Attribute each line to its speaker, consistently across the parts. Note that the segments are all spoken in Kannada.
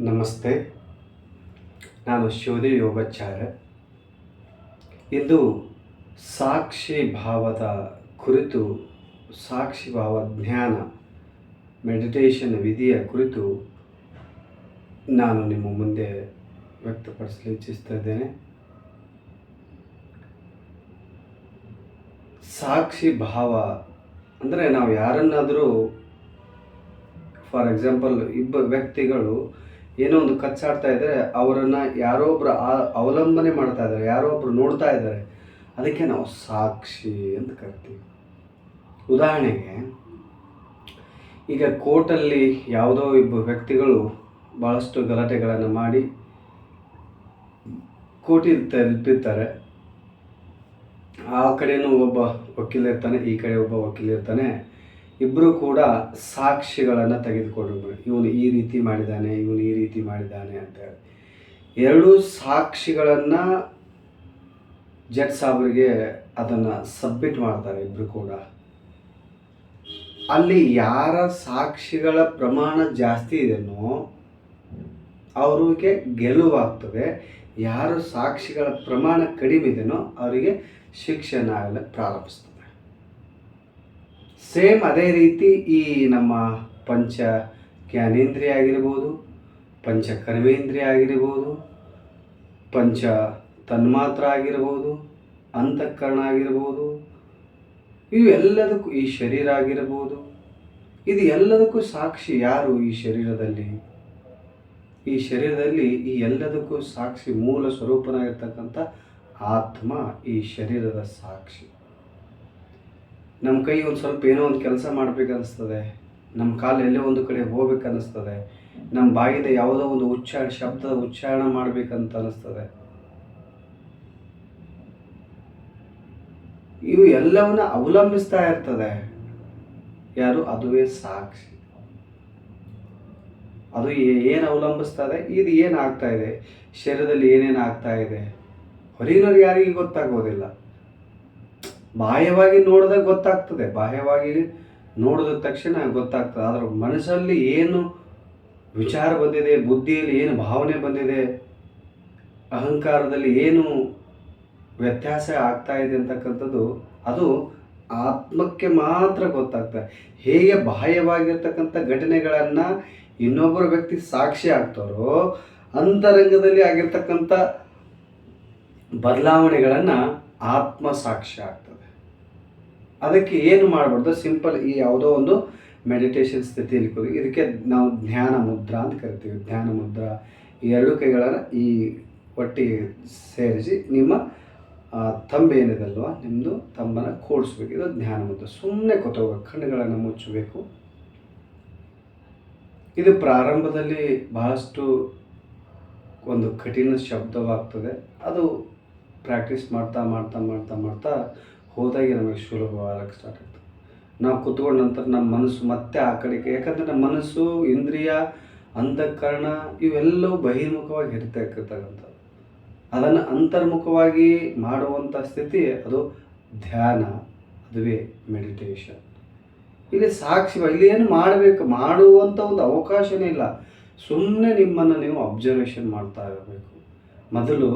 Speaker 1: ನಮಸ್ತೆ. ನಾನು ಶಿವದೇವ್ ಯೋಗಾಚಾರ್ಯ. ಇಂದು ಸಾಕ್ಷಿ ಭಾವದ ಕುರಿತು, ಸಾಕ್ಷಿ ಭಾವ ಜ್ಞಾನ ಮೆಡಿಟೇಷನ್ ವಿಧಿಯ ಕುರಿತು ನಾನು ನಿಮ್ಮ ಮುಂದೆ ವ್ಯಕ್ತಪಡಿಸಲು ಇಚ್ಛಿಸ್ತಾ ಇದ್ದೇನೆ. ಸಾಕ್ಷಿ ಭಾವ ಅಂದರೆ ನಾವು ಯಾರನ್ನಾದರೂ ಫಾರ್ ಎಕ್ಸಾಂಪಲ್ ಇಬ್ಬ ವ್ಯಕ್ತಿಗಳು ಏನೋ ಒಂದು ಕಚ್ಚಾಡ್ತಾ ಇದ್ದರೆ ಅವರನ್ನು ಯಾರೋ ಒಬ್ಬರು ಅವಲಂಬನೆ ಮಾಡ್ತಾ ಇದ್ದಾರೆ, ಯಾರೋ ಒಬ್ಬರು ನೋಡ್ತಾ ಇದ್ದಾರೆ. ಅದಕ್ಕೆ ನಾವು ಸಾಕ್ಷಿ ಅಂತ ಕರಿತೀವಿ. ಉದಾಹರಣೆಗೆ, ಈಗ ಕೋರ್ಟಲ್ಲಿ ಯಾವುದೋ ಇಬ್ಬರು ವ್ಯಕ್ತಿಗಳು ಭಾಳಷ್ಟು ಗಲಾಟೆಗಳನ್ನು ಮಾಡಿ ಕೋರ್ಟಿಗೆ ತಲುಪಿರ್ತಾರೆ. ಆ ಕಡೆನೂ ಒಬ್ಬ ವಕೀಲ ಇರ್ತಾನೆ, ಈ ಕಡೆ ಒಬ್ಬ ವಕೀಲ ಇರ್ತಾನೆ. ಇಬ್ಬರು ಕೂಡ ಸಾಕ್ಷಿಗಳನ್ನು ತೆಗೆದುಕೊಂಡು ಇವನು ಈ ರೀತಿ ಮಾಡಿದ್ದಾನೆ ಇವನು ಈ ರೀತಿ ಮಾಡಿದ್ದಾನೆ ಅಂತ ಹೇಳಿ. ಎರಡೂ ಸಾಕ್ಷಿಗಳನ್ನು ಜಡ್ ಸಾಬ್ರಿಗೆ ಅದನ್ನು ಸಬ್ಮಿಟ್ ಮಾಡ್ತಾರೆ ಇಬ್ಬರು ಕೂಡ. ಅಲ್ಲಿ ಯಾರ ಸಾಕ್ಷಿಗಳ ಪ್ರಮಾಣ ಜಾಸ್ತಿ ಇದೆಯೋ ಅವ್ರಿಗೆ ಗೆಲುವಾಗ್ತದೆ. ಯಾರು ಸಾಕ್ಷಿಗಳ ಪ್ರಮಾಣ ಕಡಿಮೆ ಇದೆಯೋ ಅವರಿಗೆ ಶಿಕ್ಷಣ ಆಗಲು ಪ್ರಾರಂಭಿಸ್ತದೆ ಸೇಮ್ ಅದೇ ರೀತಿ ಈ ನಮ್ಮ ಪಂಚ ಜ್ಞಾನೇಂದ್ರಿಯ ಆಗಿರ್ಬೋದು, ಪಂಚ ಕರ್ಮೇಂದ್ರಿಯ ಆಗಿರ್ಬೋದು, ಪಂಚ ತನ್ಮಾತ್ರ ಆಗಿರ್ಬೋದು, ಅಂತಃಕರಣ ಆಗಿರ್ಬೋದು ಇವೆಲ್ಲದಕ್ಕೂ ಈ ಶರೀರ ಆಗಿರ್ಬೋದು. ಇದು ಎಲ್ಲದಕ್ಕೂ ಸಾಕ್ಷಿ ಯಾರು ಈ ಶರೀರದಲ್ಲಿ? ಈ ಶರೀರದಲ್ಲಿ ಈ ಎಲ್ಲದಕ್ಕೂ ಸಾಕ್ಷಿ ಮೂಲ ಸ್ವರೂಪನಾಗಿರ್ತಕ್ಕಂಥ ಆತ್ಮ ಈ ಶರೀರದ ಸಾಕ್ಷಿ. ನಮ್ಮ ಕೈ ಒಂದು ಸ್ವಲ್ಪ ಏನೋ ಒಂದು ಕೆಲಸ ಮಾಡ್ಬೇಕನ್ನಿಸ್ತದೆ ನಮ್ಮ ಕಾಲು ಎಲ್ಲೋ ಒಂದು ಕಡೆ ಹೋಗ್ಬೇಕನ್ನಿಸ್ತದೆ ನಮ್ಮ ಬಾಯಿಂದ ಯಾವುದೋ ಒಂದು ಉಚ್ಚಾರ, ಶಬ್ದ ಉಚ್ಚಾರಣ ಮಾಡಬೇಕಂತ ಅನಿಸ್ತದೆ ಇವು ಎಲ್ಲವನ್ನ ಅವಲಂಬಿಸ್ತಾ ಇರ್ತದೆ. ಯಾರು? ಅದುವೇ ಸಾಕ್ಷಿ. ಅದು ಏನು ಅವಲಂಬಿಸ್ತಾ ಇದೆ ಇದು ಏನು ಆಗ್ತಾ ಇದೆ? ಶರೀರದಲ್ಲಿ ಏನೇನು ಆಗ್ತಾ ಇದೆ? ಹೊರಗಿನವ್ರಿಗೆ ಯಾರಿಗೆ ಗೊತ್ತಾಗೋದಿಲ್ಲ. ಬಾಹ್ಯವಾಗಿ ನೋಡಿದಾಗ ಗೊತ್ತಾಗ್ತದೆ. ಬಾಹ್ಯವಾಗಿ ನೋಡಿದ ತಕ್ಷಣ ಗೊತ್ತಾಗ್ತದೆ. ಆದರೆ ಮನಸ್ಸಲ್ಲಿ ಏನು ವಿಚಾರ ಬಂದಿದೆ, ಬುದ್ಧಿಯಲ್ಲಿ ಏನು ಭಾವನೆ ಬಂದಿದೆ, ಅಹಂಕಾರದಲ್ಲಿ ಏನು ವ್ಯತ್ಯಾಸ ಆಗ್ತಾ ಇದೆ ಅಂತಕ್ಕಂಥದ್ದು ಅದು ಆತ್ಮಕ್ಕೆ ಮಾತ್ರ ಗೊತ್ತಾಗ್ತದೆ. ಹೇಗೆ ಬಾಹ್ಯವಾಗಿರ್ತಕ್ಕಂಥ ಘಟನೆಗಳನ್ನು ಇನ್ನೊಬ್ಬರ ವ್ಯಕ್ತಿ ಸಾಕ್ಷಿ ಆಗ್ತಾರೋ ಅಂತರಂಗದಲ್ಲಿ ಆಗಿರ್ತಕ್ಕಂಥ ಬದಲಾವಣೆಗಳನ್ನು ಆತ್ಮ ಸಾಕ್ಷಿ ಆಗ್ತದೆ. ಅದಕ್ಕೆ ಏನು ಮಾಡಬಾರ್ದು? ಸಿಂಪಲ್ ಈ ಯಾವುದೋ ಒಂದು ಮೆಡಿಟೇಷನ್ ಸ್ಥಿತಿಯಲ್ಲಿ ಕೂರಿ ಇದಕ್ಕೆ ನಾವು ಧ್ಯಾನ ಮುದ್ರಾ ಅಂತ ಕರಿತೀವಿ. ಧ್ಯಾನ ಮುದ್ರಾ ಈ ಎರಡು ಕೈಗಳನ್ನು ಈ ಒಟ್ಟಿಗೆ ಸೇರಿಸಿ ನಿಮ್ಮ ತಂಬ ತಂಬೆ ಏನಿದಲ್ವ? ನಿಮ್ಮದು ತಂಬನ ಕೂಡಿಸ್ಬೇಕು. ಇದು ಧ್ಯಾನ ಮುದ್ರೆ. ಸುಮ್ಮನೆ ಕೂತ್ಕೋಬೇಕು. ಕಣ್ಣುಗಳನ್ನು ಮುಚ್ಚಬೇಕು. ಇದು ಪ್ರಾರಂಭದಲ್ಲಿ ಬಹಳಷ್ಟು ಒಂದು ಕಠಿಣ ಶಬ್ದವಾಗ್ತದೆ. ಅದು ಪ್ರಾಕ್ಟೀಸ್ ಮಾಡ್ತಾ ಮಾಡ್ತಾ ಮಾಡ್ತಾ ಮಾಡ್ತಾ ಹೋದಾಗೆ ನಮಗೆ ಸುಲಭವಾಗಕ್ಕೆ ಸ್ಟಾರ್ಟ್ ಆಗ್ತದೆ ನಾವು ಕೂತ್ಕೊಂಡ ನಂತರ ನಮ್ಮ ಮನಸ್ಸು ಮತ್ತೆ ಆ ಕಡೆಗೆ, ಯಾಕಂದರೆ ನಮ್ಮ ಮನಸ್ಸು, ಇಂದ್ರಿಯ, ಅಂತಃಕರಣ ಇವೆಲ್ಲವೂ ಬಹಿರ್ಮುಖವಾಗಿ ಇರ್ತಕ್ಕಂಥದ್ದು. ಅದನ್ನು ಅಂತರ್ಮುಖವಾಗಿ ಮಾಡುವಂಥ ಸ್ಥಿತಿ ಅದು ಧ್ಯಾನ, ಅದುವೇ ಮೆಡಿಟೇಷನ್ ಇಲ್ಲಿ ಸಾಕ್ಷಿ ಇಲ್ಲಿ ಏನು ಮಾಡಬೇಕು, ಮಾಡುವಂಥ ಒಂದು ಅವಕಾಶನೇ ಇಲ್ಲ. ಸುಮ್ಮನೆ ನಿಮ್ಮನ್ನು ನೀವು ಅಬ್ಸರ್ವೇಷನ್ ಮಾಡ್ತಾ ಇರಬೇಕು. ಮೊದಲು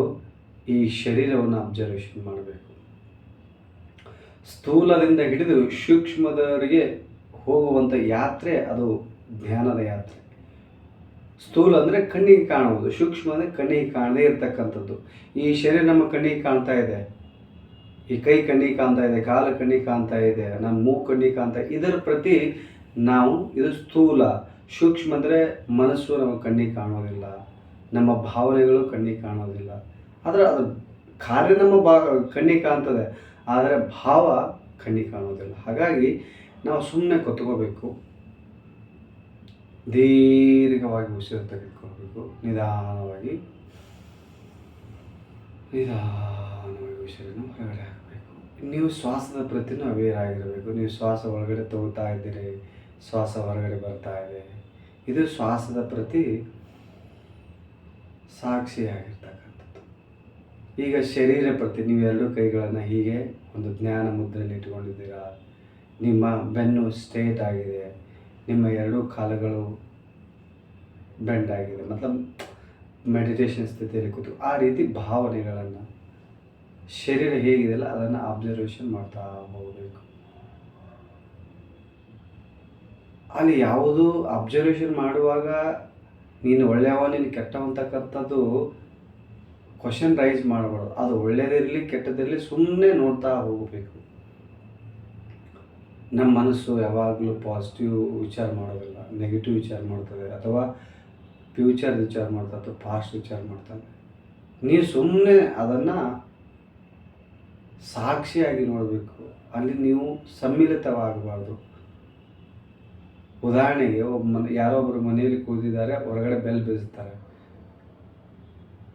Speaker 1: ಈ ಶರೀರವನ್ನು ಅಬ್ಸರ್ವೇಷನ್ ಮಾಡಬೇಕು. ಸ್ಥೂಲದಿಂದ ಹಿಡಿದು ಸೂಕ್ಷ್ಮದವರಿಗೆ ಹೋಗುವಂಥ ಯಾತ್ರೆ ಅದು ಧ್ಯಾನದ ಯಾತ್ರೆ. ಸ್ಥೂಲ ಅಂದರೆ ಕಣ್ಣಿಗೆ ಕಾಣುವುದು, ಸೂಕ್ಷ್ಮ ಅಂದರೆ ಕಣ್ಣಿಗೆ ಕಾಣದೇ ಇರತಕ್ಕಂಥದ್ದು. ಈ ಶರೀರ ನಮ್ಮ ಕಣ್ಣಿಗೆ ಕಾಣ್ತಾ ಇದೆ. ಈ ಕೈ ಕಣ್ಣಿಗೆ ಕಾಣ್ತಾ ಇದೆ, ಕಾಲು ಕಣ್ಣಿಗೆ ಕಾಣ್ತಾ ಇದೆ, ನಮ್ಮ ಮೂಗು ಕಣ್ಣಿಗೆ ಕಾಣ್ತಾ ಇದರ ಪ್ರತಿ ನಾವು, ಇದು ಸ್ಥೂಲ. ಸೂಕ್ಷ್ಮ ಅಂದರೆ ಮನಸ್ಸು ನಮ್ಮ ಕಣ್ಣಿಗೆ ಕಾಣೋದಿಲ್ಲ ನಮ್ಮ ಭಾವನೆಗಳು ಕಣ್ಣಿಗೆ ಕಾಣೋದಿಲ್ಲ ಆದರೆ ಅದು ಕಾರ್ಯ ನಮ್ಮ ಬಾ ಕಣ್ಣಿಗೆ ಕಾಣ್ತದೆ ಆದರೆ ಭಾವ ಕಣ್ಣಿಗೆ ಕಾಣೋದಿಲ್ಲ ಹಾಗಾಗಿ ನಾವು ಸುಮ್ಮನೆ ಕೊತ್ಕೋಬೇಕು. ದೀರ್ಘವಾಗಿ ಉಸಿರು ತೆಗೆದುಕೋಬೇಕು ನಿಧಾನವಾಗಿ. ನಿಧಾನವಾಗಿ ಉಸಿರನ್ನು ಹೊರಗಡೆ ಹಾಕಬೇಕು. ನೀವು ಶ್ವಾಸದ ಪ್ರತಿನೂ ಅವೇರ್ ಆಗಿರಬೇಕು. ನೀವು ಶ್ವಾಸ ಒಳಗಡೆ ತಗೋತಾ ಇದ್ದೀರಿ. ಶ್ವಾಸ ಹೊರಗಡೆ ಬರ್ತಾ ಇದೆ. ಇದು ಶ್ವಾಸದ ಪ್ರತಿ ಸಾಕ್ಷಿಯಾಗಿರ್ತಕ್ಕಂಥದ್ದು. ಈಗ ಶರೀರ ಪ್ರತಿ ನೀವು ಎರಡು ಕೈಗಳನ್ನು ಹೀಗೆ ಒಂದು ಜ್ಞಾನ ಮುದ್ರೆಯಲ್ಲಿ ಇಟ್ಕೊಂಡಿದ್ದೀರಾ ನಿಮ್ಮ ಬೆನ್ನು ಸ್ಟ್ರೇಟ್ ಆಗಿದೆ. ನಿಮ್ಮ ಎರಡೂ ಕಾಲುಗಳು ಬೆಂಡ್ ಆಗಿದೆ. ಮತ್ತು ಮೆಡಿಟೇಷನ್ ಸ್ಥಿತಿಯಲ್ಲಿ ಕೂತು ಆ ರೀತಿ ಭಾವನೆಗಳನ್ನು ಶರೀರ ಹೇಗಿದೆಯಲ್ಲ ಅದನ್ನು ಅಬ್ಸರ್ವೇಷನ್ ಮಾಡ್ತಾ ಹೋಗಬೇಕು. ಅಲ್ಲಿ ಯಾವುದು ಅಬ್ಸರ್ವೇಷನ್ ಮಾಡುವಾಗ ನೀನು ಒಳ್ಳೆಯವ ನೀನು ಕೆಟ್ಟವ ಅಂತಕ್ಕಂಥದ್ದು ಕ್ವಶನ್ ರೈಸ್ ಮಾಡಬಾರ್ದು. ಅದು ಒಳ್ಳೆಯದಿರಲಿ ಕೆಟ್ಟದಿರಲಿ ಸುಮ್ಮನೆ ನೋಡ್ತಾ ಹೋಗಬೇಕು. ನಮ್ಮ ಮನಸ್ಸು ಯಾವಾಗಲೂ ಪಾಸಿಟಿವ್ ವಿಚಾರ ಮಾಡೋದಿಲ್ಲ. ನೆಗೆಟಿವ್ ವಿಚಾರ ಮಾಡ್ತದೆ ಅಥವಾ ಫ್ಯೂಚರ್ ವಿಚಾರ ಮಾಡ್ತಾ ಅಥವಾ ಪಾಸ್ಟ್ ವಿಚಾರ ಮಾಡ್ತಾನೆ ನೀವು ಸುಮ್ಮನೆ ಅದನ್ನು ಸಾಕ್ಷಿಯಾಗಿ ನೋಡಬೇಕು. ಅಲ್ಲಿ ನೀವು ಸಮ್ಮಿಲಿತವಾಗಬಾರ್ದು. ಉದಾಹರಣೆಗೆ ಒಬ್ಬ ಮನೆ ಯಾರೊಬ್ಬರು ಮನೆಯಲ್ಲಿ ಕೂತಿದ್ದಾರೆ. ಹೊರಗಡೆ ಬೆಲ್ ಬೀಸುತ್ತಾರೆ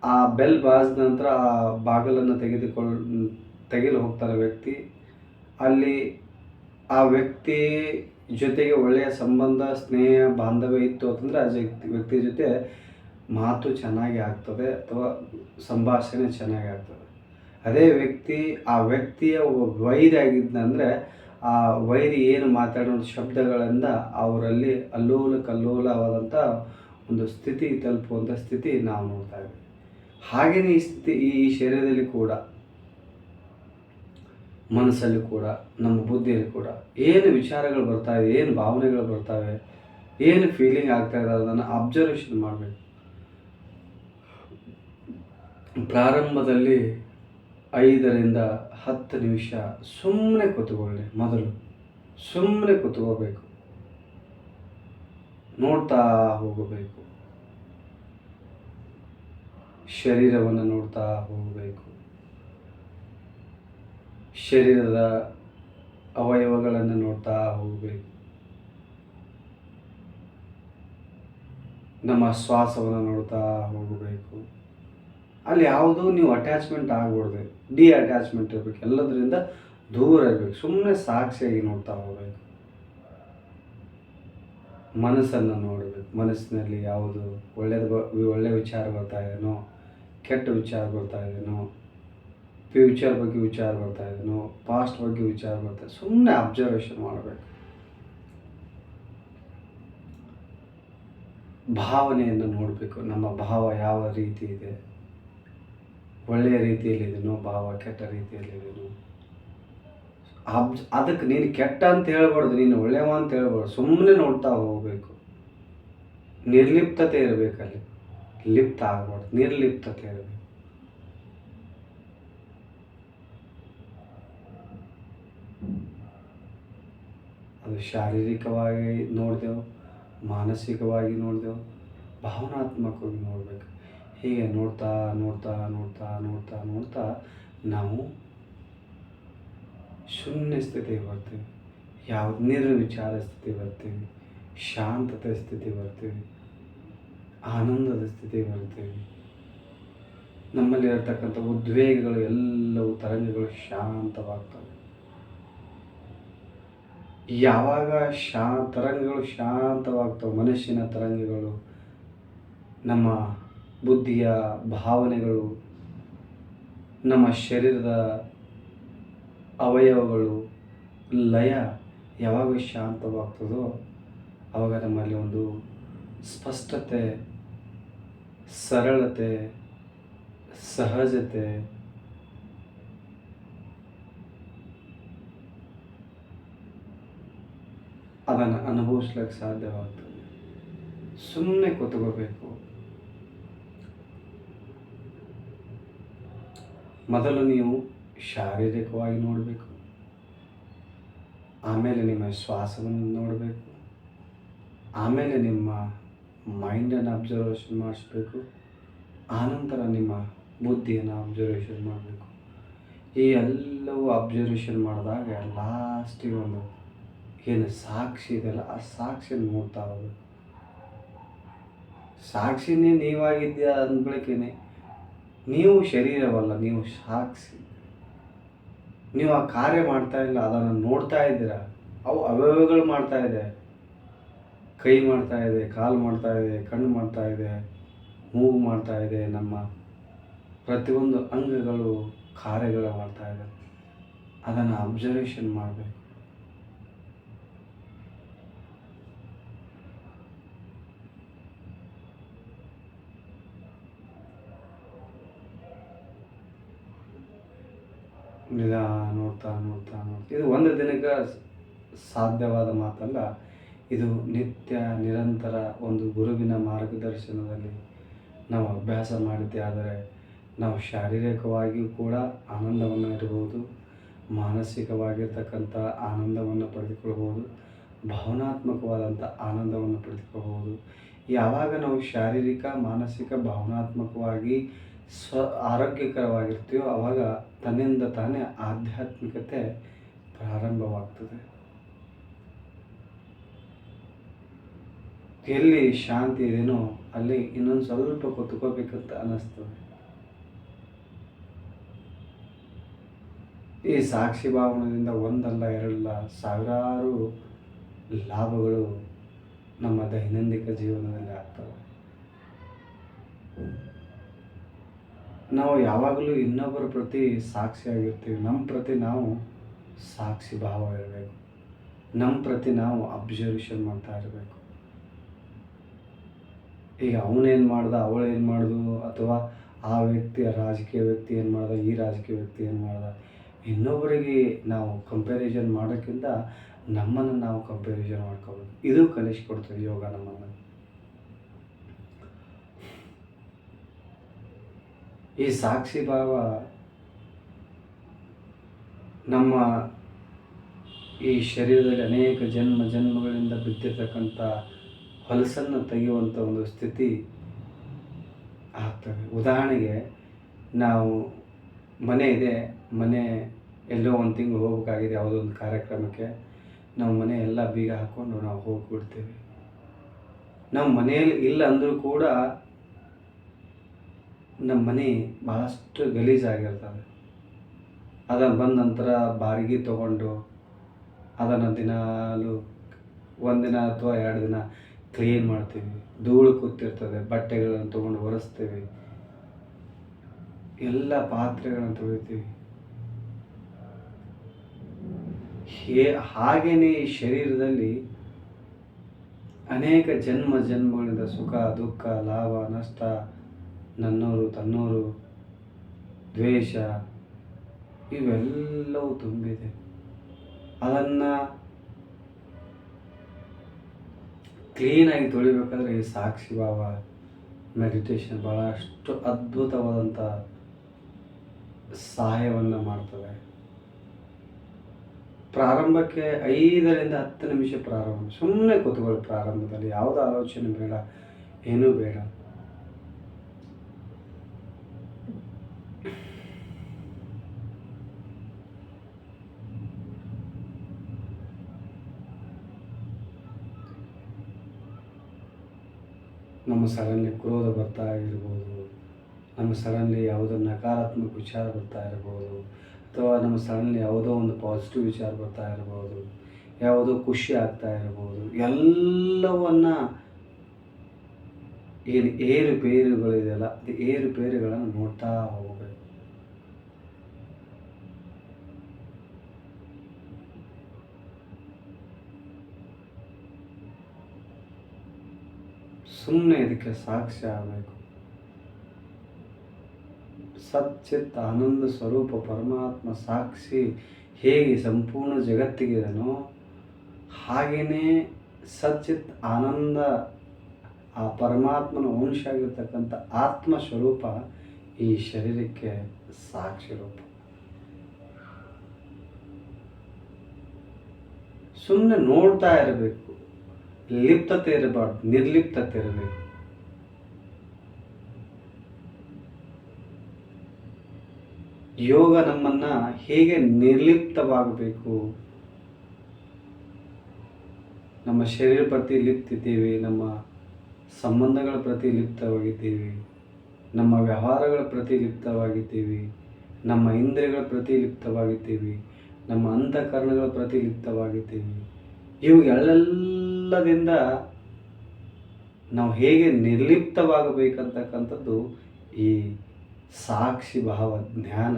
Speaker 1: ಆ ಬೆಲ್ ಬಾಜ್ ನಂತರ ಆ ಬಾಗಿಲನ್ನು ತೆಗೆದುಕೊಳ್ಳ ತೆಗೆಯಲು ಹೋಗ್ತಾರೆ ವ್ಯಕ್ತಿ. ಅಲ್ಲಿ ಆ ವ್ಯಕ್ತಿ ಜೊತೆಗೆ ಒಳ್ಳೆಯ ಸಂಬಂಧ, ಸ್ನೇಹ, ಬಾಂಧವ್ಯ ಇತ್ತು ಅಂತಂದರೆ ಆ ವ್ಯಕ್ತಿ ಜೊತೆ ಮಾತು ಚೆನ್ನಾಗಿ ಆಗ್ತದೆ ಅಥವಾ ಸಂಭಾಷಣೆ ಚೆನ್ನಾಗಿ ಆಗ್ತದೆ. ಅದೇ ವ್ಯಕ್ತಿ, ಆ ವ್ಯಕ್ತಿಯ ವೈರಿ ಆಗಿದ್ದಂದರೆ ಆ ವೈರಿ ಏನು ಮಾತಾಡೋ ಶಬ್ದಗಳಿಂದ ಅವರಲ್ಲಿ ಅಲ್ಲೋಲ ಕಲ್ಲೋಲವಾದಂಥ ಒಂದು ಸ್ಥಿತಿ ತಲುಪುವಂಥ ಸ್ಥಿತಿ ನಾವು ನೋಡ್ತಾ ಇದ್ದೀವಿ. ಹಾಗೆಯೇ ಈ ಸ್ಥಿತಿ ಈ ಶರೀರದಲ್ಲಿ ಕೂಡ, ಮನಸ್ಸಲ್ಲಿ ಕೂಡ, ನಮ್ಮ ಬುದ್ಧಿಯಲ್ಲಿ ಕೂಡ ಏನು ವಿಚಾರಗಳು ಬರ್ತಾ ಇದೆ, ಏನು ಭಾವನೆಗಳು ಬರ್ತಾವೆ, ಏನು ಫೀಲಿಂಗ್ ಆಗ್ತಾ ಇದೆ ಅದನ್ನು ಅಬ್ಸರ್ವೇಷನ್ ಮಾಡಬೇಕು. ಪ್ರಾರಂಭದಲ್ಲಿ ಐದರಿಂದ ಹತ್ತು ನಿಮಿಷ ಸುಮ್ಮನೆ ಕೂತ್ಕೊಳ್ಳಿ ಮೊದಲು. ಸುಮ್ಮನೆ ಕೂತ್ಕೋಬೇಕು. ನೋಡ್ತಾ ಹೋಗಬೇಕು. ಶರೀರವನ್ನು ನೋಡ್ತಾ ಹೋಗಬೇಕು. ಶರೀರದ ಅವಯವಗಳನ್ನು ನೋಡ್ತಾ ಹೋಗಬೇಕು. ನಮ್ಮ ಶ್ವಾಸವನ್ನು ನೋಡ್ತಾ ಹೋಗಬೇಕು. ಅಲ್ಲಿ ಯಾವುದೂ ನೀವು ಅಟ್ಯಾಚ್ಮೆಂಟ್ ಆಗ್ಬಾರ್ದು. ಡಿ ಅಟ್ಯಾಚ್ಮೆಂಟ್ ಇರಬೇಕು. ಎಲ್ಲದರಿಂದ ದೂರ ಇರಬೇಕು. ಸುಮ್ಮನೆ ಸಾಕ್ಷಿಯಾಗಿ ನೋಡ್ತಾ ಹೋಗಬೇಕು. ಮನಸ್ಸನ್ನು ನೋಡಬೇಕು. ಮನಸ್ಸಿನಲ್ಲಿ ಯಾವುದು ಒಳ್ಳೆಯದು ಒಳ್ಳೆಯ ವಿಚಾರ ಬರ್ತಾ ಇದೆಯೋ ಕೆಟ್ಟ ವಿಚಾರ ಬರ್ತಾ ಇದೆಯೋ ಫ್ಯೂಚರ್ ಬಗ್ಗೆ ವಿಚಾರ ಬರ್ತಾ ಇದೆಯೋ ಪಾಸ್ಟ್ ಬಗ್ಗೆ ವಿಚಾರ ಬರ್ತಾ ಸುಮ್ಮನೆ ಅಬ್ಸರ್ವೇಷನ್ ಮಾಡಬೇಕು. ಭಾವನೆಯನ್ನು ನೋಡಬೇಕು, ನಮ್ಮ ಭಾವ ಯಾವ ರೀತಿ ಇದೆ, ಒಳ್ಳೆಯ ರೀತಿಯಲ್ಲಿದೆನೋ ಭಾವ ಕೆಟ್ಟ ರೀತಿಯಲ್ಲಿದೆನೋ ಅಬ್, ಅದಕ್ಕೆ ನೀನು ಕೆಟ್ಟ ಅಂತ ಹೇಳ್ಬಾರ್ದು, ನೀನು ಒಳ್ಳೆಯವ ಅಂತ ಹೇಳ್ಬಾರ್ದು ಸುಮ್ಮನೆ ನೋಡ್ತಾ ಹೋಗಬೇಕು. ನಿರ್ಲಿಪ್ತತೆ ಇರಬೇಕಲ್ಲಿ, ಲಿಪ್ತ ಆಗ್ಬಾರ್ದು. ನಿರ್ಲಿಪ್ತತೆ ಇರಬೇಕು ಅದು ಶಾರೀರಿಕವಾಗಿ ನೋಡಿದೆವು, ಮಾನಸಿಕವಾಗಿ ನೋಡಿದೆವು, ಭಾವನಾತ್ಮಕವಾಗಿ ನೋಡಬೇಕು. ಹೀಗೆ ನೋಡ್ತಾ ನೋಡ್ತಾ ನೋಡ್ತಾ ನೋಡ್ತಾ ನೋಡ್ತಾ ನಾವು ಶೂನ್ಯ ಸ್ಥಿತಿಗೆ ಬರ್ತೀವಿ. ಯಾವ ನಿರ್ವಿಚಾರ ಸ್ಥಿತಿ ಬರ್ತೀವಿ, ಶಾಂತತೆ ಸ್ಥಿತಿ ಬರ್ತೀವಿ, ಆನಂದದ ಸ್ಥಿತಿ ಬರ್ತೀವಿ. ನಮ್ಮಲ್ಲಿ ಇರತಕ್ಕಂಥ ಉದ್ವೇಗಗಳು ಎಲ್ಲವೂ ತರಂಗಗಳು ಶಾಂತವಾಗ್ತವೆ. ಯಾವಾಗ ಶಾ, ತರಂಗಗಳು ಶಾಂತವಾಗ್ತವೆ, ಮನಸ್ಸಿನ ತರಂಗಗಳು, ನಮ್ಮ ಬುದ್ಧಿಯ ಭಾವನೆಗಳು, ನಮ್ಮ ಶರೀರದ ಅವಯವಗಳು, ಲಯ ಯಾವಾಗ ಶಾಂತವಾಗ್ತದೋ ಆವಾಗ ನಮ್ಮಲ್ಲಿ ಒಂದು ಸ್ಪಷ್ಟತೆ, ಸರಳತೆ ಸಹಜತೆ. ಅದನ್ನು ಅನುಭವಿಸ್ಲಿಕ್ಕೆ ಸಾಧ್ಯವಾಗ್ತದೆ. ಸುಮ್ಮನೆ ಕೂತ್ಕೋಬೇಕು. ಮೊದಲು ನೀವು ಶಾರೀರಿಕವಾಗಿ ನೋಡಬೇಕು. ಆಮೇಲೆ ನಿಮ್ಮ ಶ್ವಾಸವನ್ನು ನೋಡಬೇಕು. ಆಮೇಲೆ ನಿಮ್ಮ ಮೈಂಡನ್ನು ಅಬ್ಸರ್ವೇಷನ್ ಮಾಡಿಸ್ಬೇಕು. ಆನಂತರ ನಿಮ್ಮ ಬುದ್ಧಿಯನ್ನು ಅಬ್ಸರ್ವೇಷನ್ ಮಾಡಬೇಕು. ಈ ಎಲ್ಲವೂ ಅಬ್ಸರ್ವೇಷನ್ ಮಾಡಿದಾಗ ಲಾಸ್ಟಿಗೆ ಒಂದು ಏನು ಸಾಕ್ಷಿ ಇದೆಯಲ್ಲ, ಆ ಸಾಕ್ಷಿಯನ್ನು ನೋಡ್ತಾ ಹೋಗ್ಬೇಕು. ಸಾಕ್ಷಿನೇ ನೀವಾಗಿದ್ಯಾ ಅಂದ್ಬಳಿಕೇನೆ, ನೀವು ಶರೀರವಲ್ಲ, ನೀವು ಸಾಕ್ಷಿ. ನೀವು ಆ ಕಾರ್ಯ ಮಾಡ್ತಾ ಇಲ್ಲ, ಅದನ್ನು ನೋಡ್ತಾ ಇದ್ದೀರಾ? ಅವು ಅವಯವಗಳು ಮಾಡ್ತಾ ಇದೆ. ಕೈ ಮಾಡ್ತಾ ಇದೆ, ಕಾಲು ಮಾಡ್ತಾ ಇದೆ, ಕಣ್ಣು ಮಾಡ್ತಾ ಇದೆ, ಮೂಗು ಮಾಡ್ತಾ ಇದೆ, ನಮ್ಮ ಪ್ರತಿಯೊಂದು ಅಂಗಗಳು ಕಾರ್ಯಗಳು ಮಾಡ್ತಾ ಇದೆ ಅದನ್ನು ಅಬ್ಸರ್ವೇಷನ್ ಮಾಡಬೇಕು. ನಿಧಾನ ನೋಡ್ತಾ ನೋಡ್ತಾ ನೋಡ್ತಾ. ಇದು ಒಂದು ದಿನಕ್ಕೆ ಸಾಧ್ಯವಾದ ಮಾತಲ್ಲ, ಇದು ನಿತ್ಯ ನಿರಂತರ ಒಂದು ಗುರುವಿನ ಮಾರ್ಗದರ್ಶನದಲ್ಲಿ ನಾವು ಅಭ್ಯಾಸ ಮಾಡಿದ್ದೇ ಆದರೆ ನಾವು ಶಾರೀರಿಕವಾಗಿಯೂ ಕೂಡ ಆನಂದವನ್ನು ಇರಬಹುದು, ಮಾನಸಿಕವಾಗಿರ್ತಕ್ಕಂಥ ಆನಂದವನ್ನು ಪಡೆದುಕೊಳ್ಬೋದು ಭಾವನಾತ್ಮಕವಾದಂಥ ಆನಂದವನ್ನು ಪಡೆದುಕೊಳ್ಬೋದು ಯಾವಾಗ ನಾವು ಶಾರೀರಿಕ, ಮಾನಸಿಕ, ಭಾವನಾತ್ಮಕವಾಗಿ ಸ್ವ, ಆರೋಗ್ಯಕರವಾಗಿರ್ತೀವೋ ಆವಾಗ ತನ್ನಿಂದ ತಾನೇ ಆಧ್ಯಾತ್ಮಿಕತೆ ಪ್ರಾರಂಭವಾಗ್ತದೆ. ಎಲ್ಲಿ ಶಾಂತಿ ಇದೆಯೋ ಅಲ್ಲಿ ಇನ್ನೊಂದು ಸ್ವಲ್ಪ ಕೂತ್ಕೋಬೇಕಂತ ಅನ್ನಿಸ್ತದೆ. ಈ ಸಾಕ್ಷಿ ಭಾವನದಿಂದ ಒಂದಲ್ಲ ಎರಡಲ್ಲ ಸಾವಿರಾರು ಲಾಭಗಳು ನಮ್ಮ ದೈನಂದಿನ ಜೀವನದಲ್ಲಿ ಆಗ್ತವೆ. ನಾವು ಯಾವಾಗಲೂ ಇನ್ನೊಬ್ಬರ ಪ್ರತಿ ಸಾಕ್ಷಿಯಾಗಿರ್ತೀವಿ. ನಮ್ಮ ಪ್ರತಿ ನಾವು ಸಾಕ್ಷಿ ಭಾವ ಇರಬೇಕು. ನಮ್ಮ ಪ್ರತಿ ನಾವು ಅಬ್ಸರ್ವೇಷನ್ ಮಾಡ್ತಾ ಇರಬೇಕು. ಈಗ ಅವನೇನು ಮಾಡ್ದ ಅವಳೇನು ಮಾಡ್ದು? ಅಥವಾ ಆ ವ್ಯಕ್ತಿ ರಾಜಕೀಯ ವ್ಯಕ್ತಿ ಏನು ಮಾಡ್ದ, ಈ ರಾಜಕೀಯ ವ್ಯಕ್ತಿ ಏನು ಮಾಡ್ದ? ಇನ್ನೊಬ್ಬರಿಗೆ ನಾವು ಕಂಪ್ಯಾರಿಸನ್ ಮಾಡೋಕ್ಕಿಂತ ನಮ್ಮನ್ನು ನಾವು ಕಂಪ್ಯಾರಿಸನ್ ಮಾಡ್ಕೋಬೇಕು ಇದು ಕಲಿಸ್ಕೊಡ್ತದೆ ಯೋಗ ನಮ್ಮನ್ನು. ಈ ಸಾಕ್ಷಿ ಭಾವ ನಮ್ಮ ಈ ಶರೀರದಲ್ಲಿ ಅನೇಕ ಜನ್ಮ ಜನ್ಮಗಳಿಂದ ಬಿದ್ದಿರ್ತಕ್ಕಂಥ ಹೊಲಸನ್ನು ತೆಗೆಯುವಂಥ ಒಂದು ಸ್ಥಿತಿ ಆಗ್ತವೆ ಉದಾಹರಣೆಗೆ ನಾವು ಮನೆ ಇದೆ, ಮನೆ ಎಲ್ಲೋ ಒಂದು ತಿಂಗಳು ಹೋಗ್ಬೇಕಾಗಿದೆ, ಯಾವುದೋ ಒಂದು ಕಾರ್ಯಕ್ರಮಕ್ಕೆ. ನಾವು ಮನೆ ಎಲ್ಲ ಬೀಗ ಹಾಕ್ಕೊಂಡು ನಾವು ಹೋಗಿಬಿಡ್ತೀವಿ. ನಾವು ಮನೆಯಲ್ಲಿ ಇಲ್ಲ ಅಂದರೂ ಕೂಡ ನಮ್ಮ ಮನೆ ಭಾಳಷ್ಟು ಗಲೀಜಾಗಿರ್ತದೆ ಅದನ್ನು ಬಂದ ನಂತರ ಬಾಡಿಗೆ ತೊಗೊಂಡು ಅದನ್ನು ದಿನಾಲು ಒಂದಿನ ಅಥವಾ ಎರಡು ದಿನ ಕ್ಲೀನ್ ಮಾಡ್ತೀವಿ. ಧೂಳು ಕೂತಿರ್ತದೆ, ಬಟ್ಟೆಗಳನ್ನು ತೊಗೊಂಡು ಒರೆಸ್ತೀವಿ. ಎಲ್ಲ ಪಾತ್ರೆಗಳನ್ನು ತೊಳಿತೀವಿ. ಹೇ ಹಾಗೆಯೇ ಈ ಶರೀರದಲ್ಲಿ ಅನೇಕ ಜನ್ಮ ಜನ್ಮಗಳಿಂದ ಸುಖ, ದುಃಖ, ಲಾಭ, ನಷ್ಟ, ನನ್ನೋರು, ತನ್ನೋರು, ದ್ವೇಷ ಇವೆಲ್ಲವೂ ತುಂಬಿದೆ. ಅದನ್ನು ಕ್ಲೀನಾಗಿ ತೊಳಿಬೇಕಾದ್ರೆ ಈ ಸಾಕ್ಷಿ ಭಾವ ಮೆಡಿಟೇಷನ್ ಭಾಳಷ್ಟು ಅದ್ಭುತವಾದಂಥ ಸಹಾಯವನ್ನು ಮಾಡ್ತದೆ ಪ್ರಾರಂಭಕ್ಕೆ ಐದರಿಂದ ಹತ್ತು ನಿಮಿಷ ಪ್ರಾರಂಭ. ಸುಮ್ಮನೆ ಕೂತ್ಕೊಳ್ಳಿ ಪ್ರಾರಂಭದಲ್ಲಿ. ಯಾವುದೋ ಆಲೋಚನೆ ಬೇಡ, ಏನೂ ಬೇಡ. ನಮ್ಮ ಸಡನ್ಲಿ ಕ್ರೋಧ ಬರ್ತಾ ಇರ್ಬೋದು. ನಮ್ಮ ಸಡನ್ಲಿ ಯಾವುದೋ ನಕಾರಾತ್ಮಕ ವಿಚಾರ ಬರ್ತಾ ಇರ್ಬೋದು. ಅಥವಾ ನಮ್ಮ ಸಡನ್ಲಿ ಯಾವುದೋ ಒಂದು ಪಾಸಿಟಿವ್ ವಿಚಾರ ಬರ್ತಾ ಇರ್ಬೋದು, ಯಾವುದೋ ಖುಷಿ ಆಗ್ತಾ ಇರ್ಬೋದು, ಎಲ್ಲವನ್ನ ಏನು ಏರುಪೇರುಗಳಿದೆಯಲ್ಲ ಅದು ಏರುಪೇರುಗಳನ್ನು ನೋಡ್ತಾ ಹೋಗಬೇಕು. ಸುಮ್ಮನೆ ಇದಕ್ಕೆ ಸಾಕ್ಷಿ ಆಗಬೇಕು. ಸಚ್ಚಿತ್ ಆನಂದ ಸ್ವರೂಪ ಪರಮಾತ್ಮ ಸಾಕ್ಷಿ ಹೇಗೆ ಸಂಪೂರ್ಣ ಜಗತ್ತಿಗಿದನೋ ಹಾಗೆಯೇ ಸಚ್ಚಿತ್ ಆನಂದ ಆ ಪರಮಾತ್ಮನ ಅಂಶ ಆಗಿರ್ತಕ್ಕಂಥ ಆತ್ಮ ಸ್ವರೂಪ ಈ ಶರೀರಕ್ಕೆ ಸಾಕ್ಷಿ ರೂಪ. ಸುಮ್ಮನೆ ನೋಡ್ತಾ ಇರಬೇಕು, ಲಿಪ್ತತೆ ಇರಬಾರ್ದು, ನಿರ್ಲಿಪ್ತತೆ ಇರಬೇಕು. ಯೋಗ ನಮ್ಮನ್ನ ಹೇಗೆ ನಿರ್ಲಿಪ್ತವಾಗಬೇಕು? ನಮ್ಮ ಶರೀರ ಪ್ರತಿ ಲಿಪ್ತಿದ್ದೇವೆ, ನಮ್ಮ ಸಂಬಂಧಗಳ ಪ್ರತಿ ಲಿಪ್ತವಾಗಿದ್ದೇವೆ, ನಮ್ಮ ವ್ಯವಹಾರಗಳ ಪ್ರತಿ ಲಿಪ್ತವಾಗಿದ್ದೇವೆ, ನಮ್ಮ ಇಂದ್ರಿಯಗಳ ಪ್ರತಿ ಲಿಪ್ತವಾಗಿದ್ದೇವೆ, ನಮ್ಮ ಅಂತಃಕರಣಗಳ ಪ್ರತಿ ಲಿಪ್ತವಾಗಿದ್ದೇವೆ. ಇವುಗಳೆಲ್ಲದಿಂದ ನಾವು ಹೇಗೆ ನಿರ್ಲಿಪ್ತವಾಗಬೇಕಂತಕ್ಕಂಥದ್ದು ಈ ಸಾಕ್ಷಿ ಭಾವ ಜ್ಞಾನ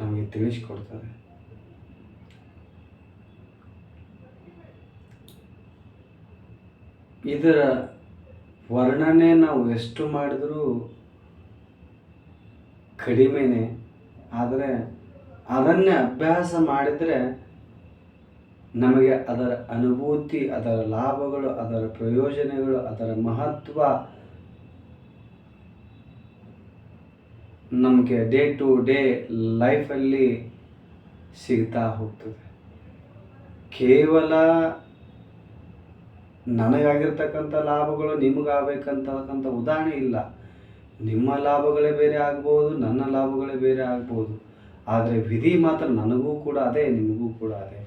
Speaker 1: ನಮಗೆ ತಿಳಿಸ್ಕೊಡ್ತದೆ. ಇದರ ವರ್ಣನೆ ನಾವು ಎಷ್ಟು ಮಾಡಿದರೂ ಕಡಿಮೆನೆ, ಆದರೆ ಅದನ್ನೇ ಅಭ್ಯಾಸ ಮಾಡಿದರೆ ನಮಗೆ ಅದರ ಅನುಭೂತಿ, ಅದರ ಲಾಭಗಳು, ಅದರ ಪ್ರಯೋಜನಗಳು, ಅದರ ಮಹತ್ವ ನಮಗೆ ಡೇ ಟು ಡೇ ಲೈಫಲ್ಲಿ ಸಿಗ್ತಾ ಹೋಗ್ತದೆ. ಕೇವಲ ನನಗಾಗಿರ್ತಕ್ಕಂಥ ಲಾಭಗಳು ನಿಮಗಾಗಬೇಕಂತಕ್ಕಂಥ ಉದಾಹರಣೆ ಇಲ್ಲ. ನಿಮ್ಮ ಲಾಭಗಳೇ ಬೇರೆ ಆಗ್ಬೋದು, ನನ್ನ ಲಾಭಗಳೇ ಬೇರೆ ಆಗ್ಬೋದು. ಆದರೆ ವಿಧಿ ಮಾತ್ರ ನನಗೂ ಕೂಡ ಅದೇ, ನಿಮಗೂ ಕೂಡ ಅದೇ.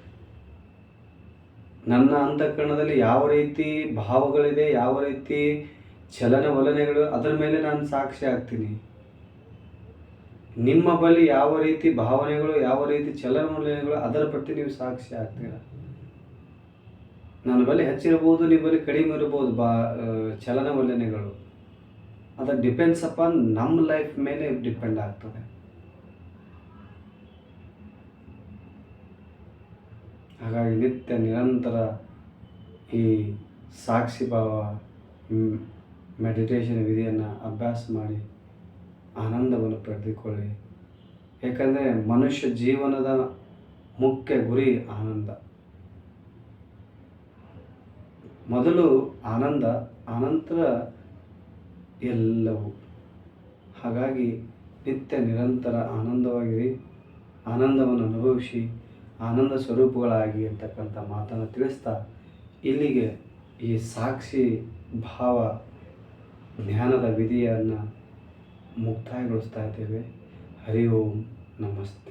Speaker 1: ನನ್ನ ಅಂತಃಕರಣದಲ್ಲಿ ಯಾವ ರೀತಿ ಭಾವಗಳಿದೆ, ಯಾವ ರೀತಿ ಚಲನವಲನೆಗಳು ಅದರ ಮೇಲೆ ನಾನು ಸಾಕ್ಷಿ ಆಗ್ತೀನಿ. ನಿಮ್ಮ ಬಳಿ ಯಾವ ರೀತಿ ಭಾವನೆಗಳು, ಯಾವ ರೀತಿ ಚಲನವಲನಗಳು ಅದರ ಪ್ರತಿ ನೀವು ಸಾಕ್ಷಿ ಆಗ್ತೀರ? ನನ್ನ ಬಳಿ ಹೆಚ್ಚಿರಬಹುದು, ನಿಮ್ಮ ಬಳಿ ಕಡಿಮೆ ಇರಬಹುದು ಬಾ ಚಲನವಲನೆಗಳು ಅದು ಡಿಪೆಂಡ್ಸ್ ಅಪಾನ್ ನಮ್ಮ ಲೈಫ್ ಮೇಲೆ ಡಿಪೆಂಡ್ ಆಗ್ತದೆ. ಹಾಗಾಗಿ ನಿತ್ಯ ನಿರಂತರ ಈ ಸಾಕ್ಷಿ ಭಾವ ಮೆಡಿಟೇಷನ್ ವಿಧಿಯನ್ನು ಅಭ್ಯಾಸ ಮಾಡಿ. ಆನಂದವನ್ನು ಪಡೆದುಕೊಳ್ಳಿ. ಏಕೆಂದರೆ ಮನುಷ್ಯ ಜೀವನದ ಮುಖ್ಯ ಗುರಿ ಆನಂದ. ಮೊದಲು ಆನಂದ, ಆನಂತರ ಎಲ್ಲವೂ. ಹಾಗಾಗಿ ನಿತ್ಯ ನಿರಂತರ ಆನಂದವಾಗಿರಿ. ಆನಂದವನ್ನು ಅನುಭವಿಸಿ, ಆನಂದ ಸ್ವರೂಪಗಳಾಗಿ ಅಂತಕ್ಕಂಥ ಮಾತನ್ನು ತಿಳಿಸ್ತಾ ಇಲ್ಲಿಗೆ ಈ ಸಾಕ್ಷಿ ಭಾವ ಜ್ಞಾನದ ವಿಧಿಯನ್ನು ಮುಕ್ತಾಯಗೊಳಿಸ್ತಾ ಇದ್ದೇವೆ. ಹರಿ ಓಂ. ನಮಸ್ತೆ.